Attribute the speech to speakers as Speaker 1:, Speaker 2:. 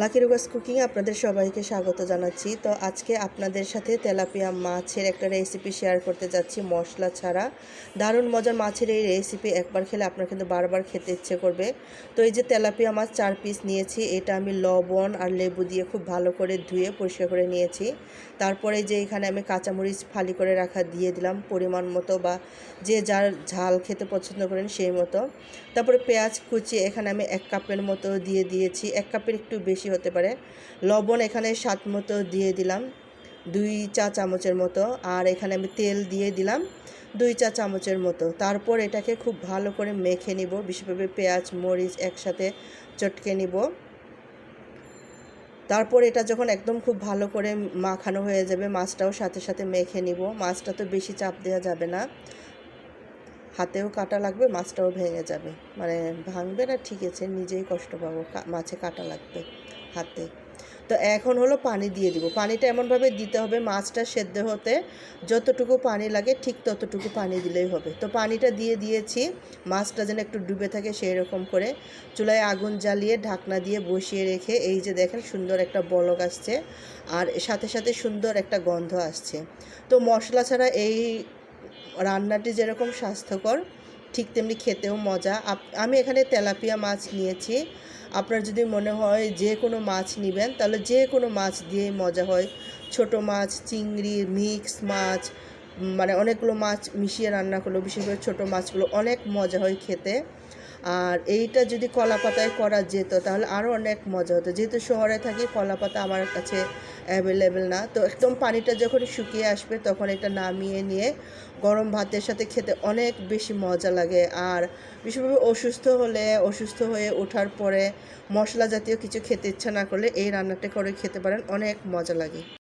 Speaker 1: Lucky রুগাস cooking আপনাদের সবাইকে স্বাগত জানাচ্ছি। তো আজকে আপনাদের সাথে তেলাপিয়া মাছের একটা রেসিপি শেয়ার করতে যাচ্ছি মশলা ছাড়া। দারুণ মজার মাছের এই রেসিপি একবার খেলে আপনার কিন্তু বারবার খেতে ইচ্ছে করবে। তো এই যে তেলাপিয়া মাছ চার পিস নিয়েছি, এটা আমি লবণ আর লেবু দিয়ে খুব ভালো করে ধুয়ে পরিষ্কার করে নিয়েছি। তারপরে যে এখানে আমি কাঁচামরিচ ফালি করে রাখা দিয়ে দিলাম পরিমাণ মতো বা যে যার ঝাল খেতে পছন্দ করেন সেই মতো। তারপরে পেঁয়াজ কুচি এখানে আমি এক কাপের মতো দিয়ে দিয়েছি। এক কাপের একটু বেশি হতে পারে। লবণ এখানে স্বাদ মতো দিয়ে দিলাম। দুই চা চামচের মতো। আর এখানে আমি তেল দিয়ে দিলাম দুই চা চামচের মতো। তারপর এটাকে খুব ভালো করে মেখে নিব। বিশেষভাবে পেঁয়াজ, মরিচ একসাথে চটকে নিব। তারপর এটা যখন একদম খুব ভালো করে মাখানো হয়ে যাবে, মাছটাও সাথে সাথে মেখে নিব। মাছটা তো বেশি চাপ দেওয়া যাবে না। হাতেও কাটা লাগবে, মাছটাও ভেঙে যাবে। মানে ভাঙবে না, ঠিক আছে, নিজেই কষ্ট পাবো মাছে কাটা লাগবে হাতে। তো এখন হলো পানি দিয়ে দিব। পানিটা এমনভাবে দিতে হবে, মাছটা সেদ্ধ হতে যতটুকু পানি লাগে, ঠিক ততটুকু পানি দিলেই হবে। তো পানিটা দিয়ে দিয়েছি, মাছটা যেন একটু ডুবে থাকে সেই রকম করে। চুলায় আগুন জ্বালিয়ে ঢাকনা দিয়ে বসিয়ে রেখে, এই যে দেখেন সুন্দর একটা বলক আসছে, আর সাথে সাথে সুন্দর একটা গন্ধ আসছে। তো মশলা ছাড়া এই রান্নাটি যেরকম স্বাস্থ্যকর, ঠিক তেমনি খেতেও মজা। আমি এখানে তেলাপিয়া মাছ নিয়েছি। আপনার যদি মনে হয় যে কোনো মাছ নেবেন, তাহলে যে কোনো মাছ দিয়ে মজা হয়। ছোট মাছ, চিংড়ি, মিক্স মাছ মানে অনেকগুলো মাছ মিশিয়ে রান্না করল বিশেষ করে ছোটো মাছগুলো অনেক মজা হয় খেতে। আর এইটা যদি কলা পাতায় করা যেত, তাহলে আরও অনেক মজা হতো। যেহেতু শহরে থাকি কলা পাতা আমার কাছে অ্যাভেলেবেল না। তো একদম পানিটা যখন শুকিয়ে আসবে, তখন এটা নামিয়ে নিয়ে গরম ভাতের সাথে খেতে অনেক বেশি মজা লাগে। আর বিশেষভাবে অসুস্থ হলে, অসুস্থ হয়ে ওঠার পরে মশলা জাতীয় কিছু খেতে ইচ্ছা না করলে এই রান্নাটা করে খেতে পারেন, অনেক মজা লাগে।